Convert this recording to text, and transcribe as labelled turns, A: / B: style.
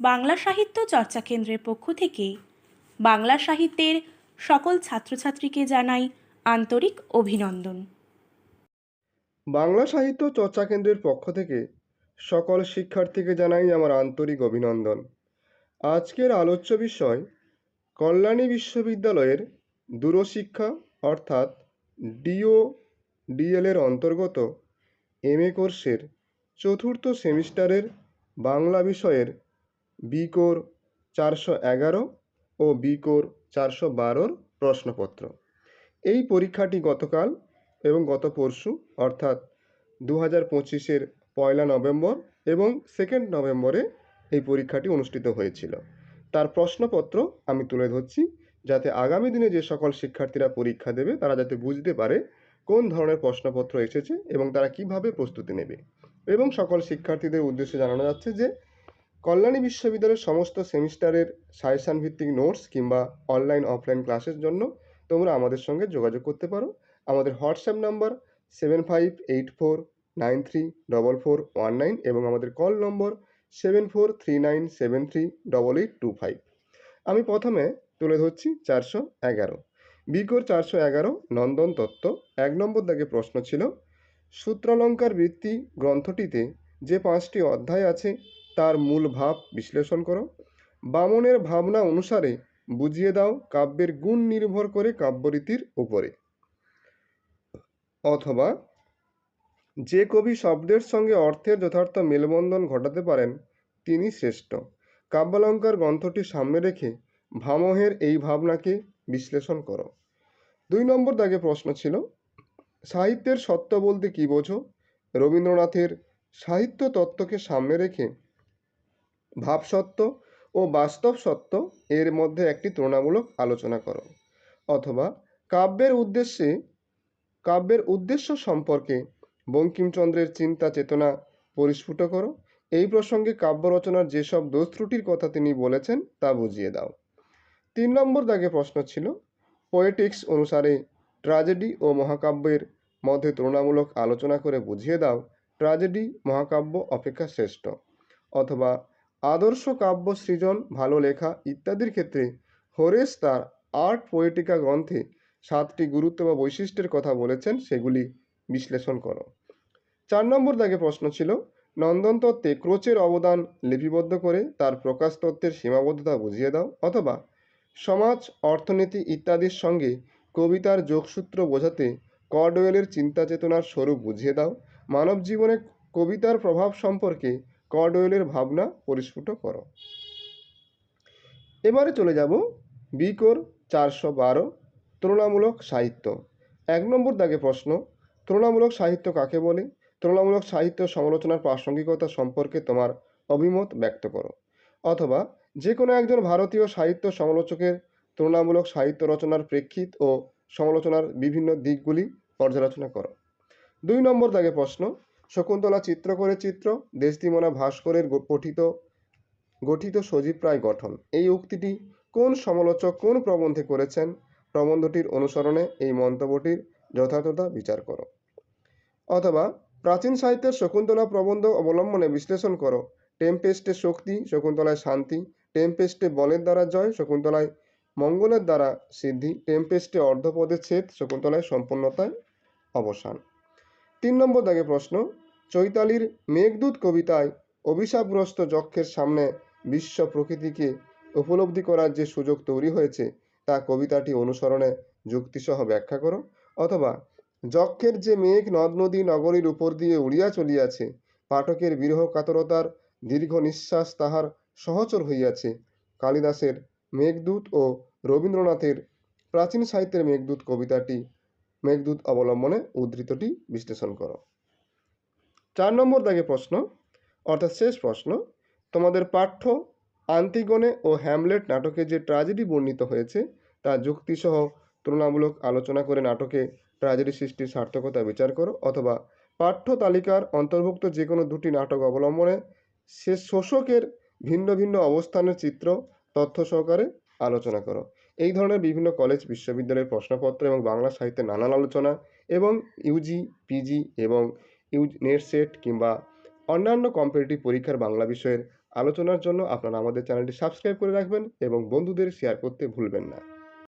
A: বাংলা সাহিত্য চর্চা কেন্দ্রের পক্ষ থেকে বাংলা সাহিত্যের সকল ছাত্রছাত্রীকে জানাই আন্তরিক অভিনন্দন।
B: বাংলা সাহিত্য চর্চা কেন্দ্রের পক্ষ থেকে সকল শিক্ষার্থীকে জানাই আমার আন্তরিক অভিনন্দন। আজকের আলোচ্য বিষয়, কল্যাণী বিশ্ববিদ্যালয়ের দূরশিক্ষা অর্থাৎ ডিও, ডিএল এর অন্তর্গত এম এ কোর্সের চতুর্থ সেমিস্টারের বাংলা বিষয়ের বি কোর চারশো এগারো ও বি কোর চারশো বারোর প্রশ্নপত্র। এই পরীক্ষাটি গতকাল এবং গত পরশু, অর্থাৎ দু হাজার পঁচিশের পয়লা নভেম্বর এবং সেকেন্ড নভেম্বরে এই পরীক্ষাটি অনুষ্ঠিত হয়েছিল। তার প্রশ্নপত্র আমি তুলে ধরছি যাতে আগামী দিনে যে সকল শিক্ষার্থীরা পরীক্ষা দেবে, তারা যাতে বুঝতে পারে কোন ধরনের প্রশ্নপত্র এসেছে এবং তারা কীভাবে প্রস্তুতি নেবে। এবং সকল শিক্ষার্থীদের উদ্দেশ্যে জানানো যাচ্ছে যে কল্যাণী বিশ্ববিদ্যালয়ের সমস্ত সেমিস্টারের সাজেশান ভিত্তিক নোটস কিংবা অনলাইন, অফলাইন ক্লাসের জন্য তোমরা আমাদের সঙ্গে যোগাযোগ করতে পারো। আমাদের WhatsApp number seven five eight four nine three double four one nine এবং আমাদের call number seven four three nine seven three double eight two five. আমি প্রথমে তুলে ধরছি চারশো এগারো। বিকোর চারশো এগারো, নন্দন তত্ত্ব, এক নম্বর দাগে প্রশ্ন ছিল, সূত্রালঙ্কার বৃত্তি গ্রন্থটিতে যে পাঁচটি অধ্যায় আছে, তার মূল ভাব বিশ্লেষণ করো। বামনের ভাবনা অনুসারে বুঝিয়ে দাও কাব্যের গুণ নির্ভর করে কাব্যরীতির উপরে। অথবা যে কবি শব্দের সঙ্গে অর্থের যথার্থ মেলবন্ধন ঘটাতে পারেন, তিনি শ্রেষ্ঠ। কাব্যালঙ্কার গ্রন্থটি সামনে রেখে ভামহের এই ভাবনাকে বিশ্লেষণ করো। দুই নম্বর দাগে প্রশ্ন ছিল, সাহিত্যের সত্য বলতে কী বোঝো? রবীন্দ্রনাথের সাহিত্য তত্ত্বকে সামনে রেখে ভাবসত্য ও বাস্তব সত্য এর মধ্যে একটি তুলনামূলক আলোচনা করো। অথবা কাব্যের উদ্দেশ্যে, কাব্যের উদ্দেশ্য সম্পর্কে বঙ্কিমচন্দ্রের চিন্তা চেতনা পরিস্ফুট করো। এই প্রসঙ্গে কাব্য রচনার যেসব দোষ ত্রুটির কথা তিনি বলেছেন তা বুঝিয়ে দাও। তিন নম্বর দাগে প্রশ্ন ছিল পোয়েটিক্স অনুসারে ট্র্যাজেডি ও মহাকাব্যের মধ্যে তুলনামূলক আলোচনা করে বুঝিয়ে দাও ট্র্যাজেডি মহাকাব্য অপেক্ষা শ্রেষ্ঠ। অথবা আদর্শ কাব্য সৃজন, ভালো লেখা ইত্যাদির ক্ষেত্রে হোরেস তার আর্ট পোয়েটিকা গ্রন্থে সাতটি গুরুত্ব বা বৈশিষ্ট্যের কথা বলেছেন, সেগুলি বিশ্লেষণ করো। চার নম্বর দাগে প্রশ্ন ছিল নন্দন তত্ত্বে ক্রোচের অবদান লিপিবদ্ধ করে তার প্রকাশ তত্ত্বের সীমাবদ্ধতা বুঝিয়ে দাও, অথবা সমাজ, অর্থনীতি ইত্যাদির সঙ্গে কবিতার যোগসূত্র বোঝাতে কডওয়েলের চিন্তা চেতনার স্বরূপ বুঝিয়ে দাও মানব জীবনে কবিতার প্রভাব সম্পর্কে কডওয়েলের ভাবনা পরিস্ফুট করো। এবারে চলে যাব বিকোর চারশো বারো, তুলনামূলক সাহিত্য। এক নম্বর দাগে প্রশ্ন, তুলনামূলক সাহিত্য কাকে বলে? তুলনামূলক সাহিত্য সমালোচনার প্রাসঙ্গিকতা সম্পর্কে তোমার অভিমত ব্যক্ত করো। অথবা যে কোনো একজন ভারতীয় সাহিত্য সমালোচকের তুলনামূলক সাহিত্য রচনার প্রেক্ষিত ও সমালোচনার বিভিন্ন দিকগুলি পর্যালোচনা করো। দুই নম্বর দাগে প্রশ্ন, শকুন্তলা চিত্র করে চিত্র, দেশদিমনা ভাস্করের পঠিত, গঠিত সজীবপ্রায় গঠন। এই উক্তিটি কোন সমালোচক কোন প্রবন্ধে করেছেন? প্রবন্ধটির অনুসরণে এই মন্তব্যটির যথার্থতা বিচার করো। অথবা, প্রাচীন সাহিত্যের শকুন্তলা প্রবন্ধ অবলম্বনে বিশ্লেষণ করো। টেম্পেস্টে শক্তি, শকুন্তলায় শান্তি, টেম্পেস্টে বলের দ্বারা জয়, শকুন্তলায় মঙ্গলের দ্বারা সিদ্ধি, টেম্পেস্টে অর্ধপদে ছেদ, শকুন্তলায় সম্পূর্ণতায় অবসান। তিন নম্বর দাগে প্রশ্ন, চৈতালির মেঘদূত কবিতায় অভিশাপগ্রস্ত যক্ষের সামনে বিশ্ব প্রকৃতিকে উপলব্ধি করার যে সুযোগ তৈরি হয়েছে, তা কবিতাটি অনুসরণে যুক্তিসহ ব্যাখ্যা করো। অথবা, যক্ষের যে মেঘ নদ নদী নগরীর উপর দিয়ে উড়িয়া চলিয়াছে, পাঠকের বিরহ কাতরতার দীর্ঘ নিঃশ্বাস তাহার সহচর হইয়াছে। কালিদাসের মেঘদূত ও রবীন্দ্রনাথের প্রাচীন সাহিত্যের মেঘদূত কবিতাটি মেঘদূত অবলম্বনে উদ্ধৃতটি বিশ্লেষণ করো। চার নম্বর দাগে প্রশ্ন, অর্থাৎ শেষ প্রশ্ন, তোমাদের পাঠ্য আন্তিগণে ও হ্যামলেট নাটকে যে ট্র্যাজেডি বর্ণিত হয়েছে, তা যুক্তিসহ তুলনামূলক আলোচনা করে নাটকে ট্র্যাজেডি সৃষ্টির সার্থকতা বিচার করো, অথবা পাঠ্য তালিকার অন্তর্ভুক্ত যে কোনো দুটি নাটক অবলম্বনে সে শোষকের ভিন্ন ভিন্ন অবস্থানের চিত্র তথ্য সহকারে আলোচনা করো। এই ধরনের বিভিন্ন কলেজ বিশ্ববিদ্যালয়ের প্রশ্নপত্র এবং বাংলা সাহিত্যের নানান আলোচনা এবং ইউজি পিজি এবং ইউ নেট সেট কিংবা অন্যান্য কম্পিটিটিভ পরীক্ষার বাংলা বিষয়ের আলোচনার জন্য আপনারা আমাদের চ্যানেলটি সাবস্ক্রাইব করে রাখবেন এবং বন্ধুদের শেয়ার করতে ভুলবেন না।